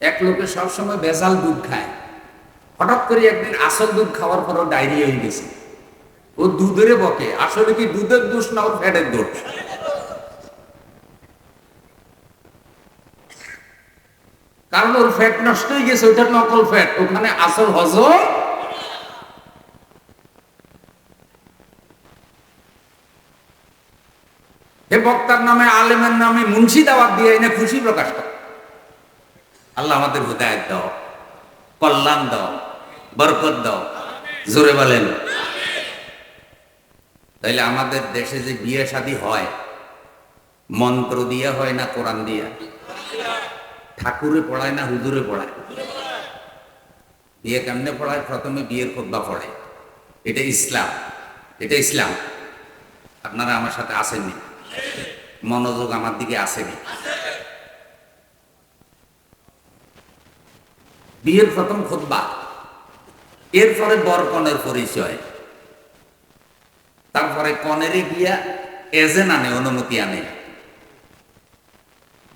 এক লোকে সবসময় ভেজাল দুধ খায়। হঠাৎ করে একদিন আসল দুধ খাওয়ার পরও ডায়রিয়া হয়ে গেছে। ও দুধের বকে, আসলে কি দুধের দোষ না ওর ফ্যাটের দোষ? কারণ ওর ফ্যাট নষ্ট হয়ে গেছে ওইটা নকল ফ্যাট। ওখানে আসল হজম হে বক্তার নামে, আলেমের নামে মুন্সি দাওয়াত দিয়ে এনে খুশি প্রকাশ করে। আল্লাহ আমাদের হৃদায়ত দাও, কল্যাণ দাও, বরকত দাও। জোরে বলেন। তাইলে আমাদের দেশে যে বিয়ে শাদী হয়, মন্ত্র দিয়ে হয় না কোরআন দিয়া? ঠাকুরে পড়ায় না হুজুরে পড়ায়? বিয়ে কেমনে পড়ায়? প্রথমে বিয়ের খোদ্া পড়ে। এটা ইসলাম এটা ইসলাম। আপনারা আমার সাথে আসেননি? মনোযোগ আমার দিকে আসেনি। বিয়ের প্রথম খোদ্া এরপরে বর কনের পরিচয়। তারপরে কনেরে গিয়া এজেন্ট আনে, অনুমতি আনে।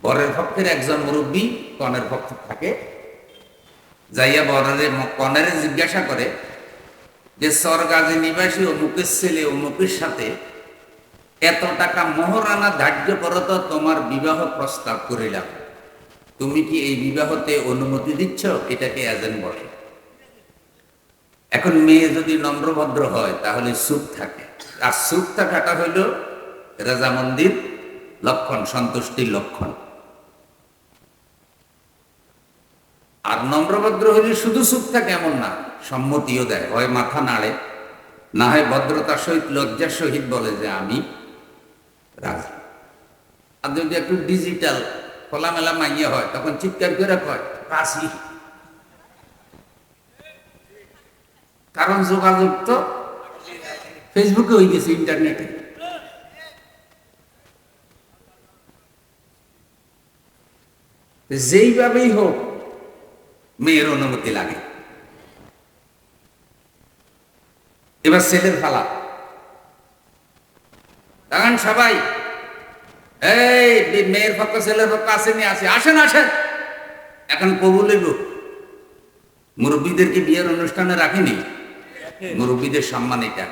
বরের পক্ষের একজন মুরব্বী কনের পক্ষে থাকে। যাইয়া বরের কনেরে জিজ্ঞাসা করে যে সরগাজী নিবাসী অমুকের ছেলে, অমুকের সাথে এত টাকা মোহরানা ধার্য করো তো তোমার বিবাহ প্রস্তাব করিলাম। তুমি কি এই বিবাহতে অনুমতি দিচ্ছ? এটাকে এজেন্ট বলে এখন মেয়ে যদি নম্রভদ্র হয়, তাহলে সুখ থাকে। আর সুখ থাকাটা হইল রাজামন্দির লক্ষণ, সন্তুষ্টির লক্ষণ। আর নম্রভদ্র হইলে শুধু সুখ থাকে এমন না, সম্মতিও দেয়। হয় মাথা নাড়ে, না হয় ভদ্রতার সহিত লজ্জার সহিত বলে যে আমি রাজি। আর যদি একটু ডিজিটাল খোলামেলা মাইয়ে হয়, তখন চিৎকার করে কয়, কাশি। কারণ যোগাযোগ তো ফেসবুকে হয়ে গেছে, ইন্টারনেটে। যেইভাবেই হোক, মেয়ের অনুমতি লাগে। এবার ছেলের ফালা। তখন সবাই। এই মেয়ের পক্ষ ছেলের পক্ষ আসেনি আসে আসেন আসেন। এখন কবুলের মুরব্বীদেরকে বিয়ের অনুষ্ঠানে রাখেনি? মুরব্বীদের সম্মান এটা।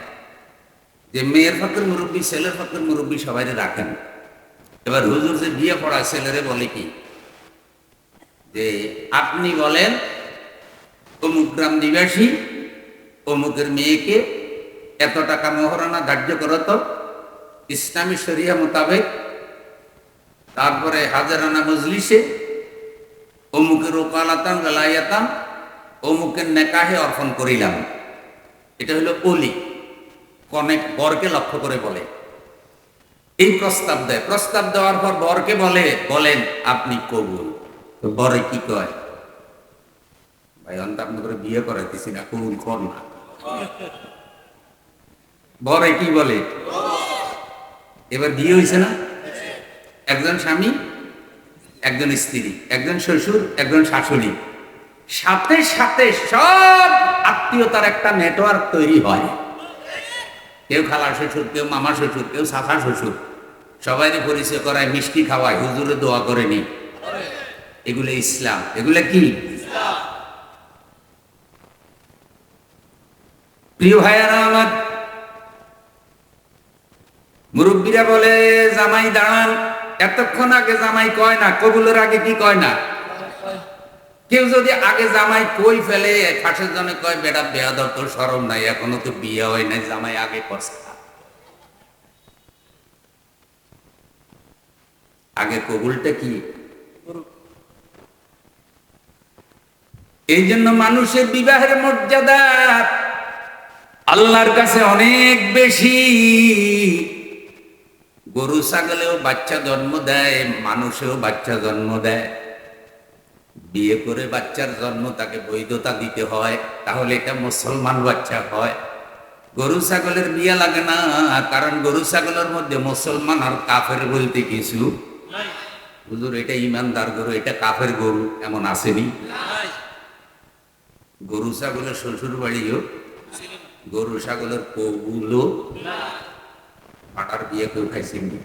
যে মেয়ের পক্ষের মুরব্বী, ছেলের পক্ষের মুরব্বী সবাই রাখেন। এবার হুজুর যে বিয়ে পড়ায়, ছেলেরে বলে কি? যে আপনি বলেন, অমুক গ্রাম নিবাসী, অমুকের মেয়েকে এত টাকা মহারণা ধার্য করত ইসলামী শরিয়া মোতাবেক তারপরে হাজারানা মজলিসে অমুকের ওকালাতাম লাইয়াতাম অমুকের নেকাহে অর্পণ করিলাম। এটা হলো অলি কনেক বরকে লক্ষ্য করে বলে। এই প্রস্তাব দেয়। প্রস্তাব দেওয়ার পর বরকে বলে, বলেন, আপনি কবুল? বরে কি কয়? ভাই অন্ত আপনি করে বিয়ে করাইতেছি না, কবুল কর না। বরে কি বলে? এবার বিয়ে হয়েছে না? একজন স্বামী, একজন স্ত্রী, একজন শ্বশুর, একজন শাশুড়ি। সাথে সাথে সব আত্মীয়তার একটা নেটওয়ার্ক তৈরি হয়। কেউ খালা শ্বশুর, কেউ মামা শ্বশুর, কেউ শাখা শ্বশুর। সবাই পরিচয় করায়, মিষ্টি খাওয়ায়, হুজুরে দোয়া করে নি এগুলো ইসলাম। এগুলো কি? প্রিয় ভাইয়ারা আমার, মুরব্বীরা বলে, জামাই দাঁড়ান। এতক্ষণ আগে জামাই কয় না, কবুলের আগে কি কয় না? কেউ যদি আগে জামাই কই ফেলে ফাঁসের জন্য কয়, বেটা বেয়াদর তোর সরম নাই, এখনও তো বিয়ে হয় নাই, জামাই আগে করছে আগে কবুলটা কি? এই জন্য মানুষের বিবাহের মর্যাদা আল্লাহর কাছে অনেক বেশি। গরু, ছাগলেও বাচ্চা জন্ম দেয়, মানুষেও বাচ্চা জন্ম দেয়। বিয়ে করে বাচ্চার জন্ম তাকে বৈধতা দিতে হয়, তাহলে এটা মুসলমান বাচ্চা হয়। গরু, ছাগলের বিয়ে লাগে না, কারণ গরু, ছাগলের মধ্যে মুসলমান আর কাফের বলতে কিছু। হুজুর, এটা ইমানদার গরু, এটা কাফের গরু, এমন আসেনি। গরু, ছাগলের শ্বশুর বাড়িও গরু, ছাগলের কৌগুলো পাটার দিয়ে কেউ খাইছে এমনি।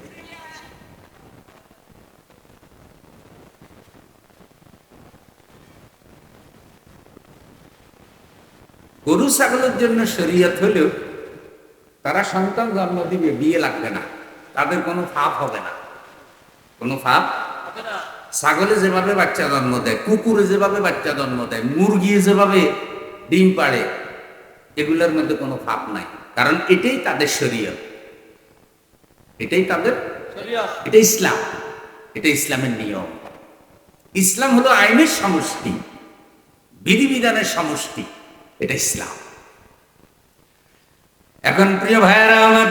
গরু ছাগলের জন্য শরীয়ত হলেও তারা সন্তান জন্ম দিবে, বিয়ে লাগবে না। তাদের কোনো ফাপ হবে না। কোনো ফাপ ছাগলে যেভাবে বাচ্চা জন্ম দেয়, কুকুরে যেভাবে বাচ্চা জন্ম দেয়, মুরগি যেভাবে ডিম পাড়ে, এগুলোর মধ্যে কোনো ফাপ নাই। কারণ এটাই তাদের শরীয়ত। এটাই তাদের এটা ইসলাম। এটা ইসলামের নিয়ম। ইসলাম হলো আইনের সমষ্টি বিধিবিধানের সমষ্টি এটা ইসলাম। এখন প্রিয় ভাইয়েরা আমার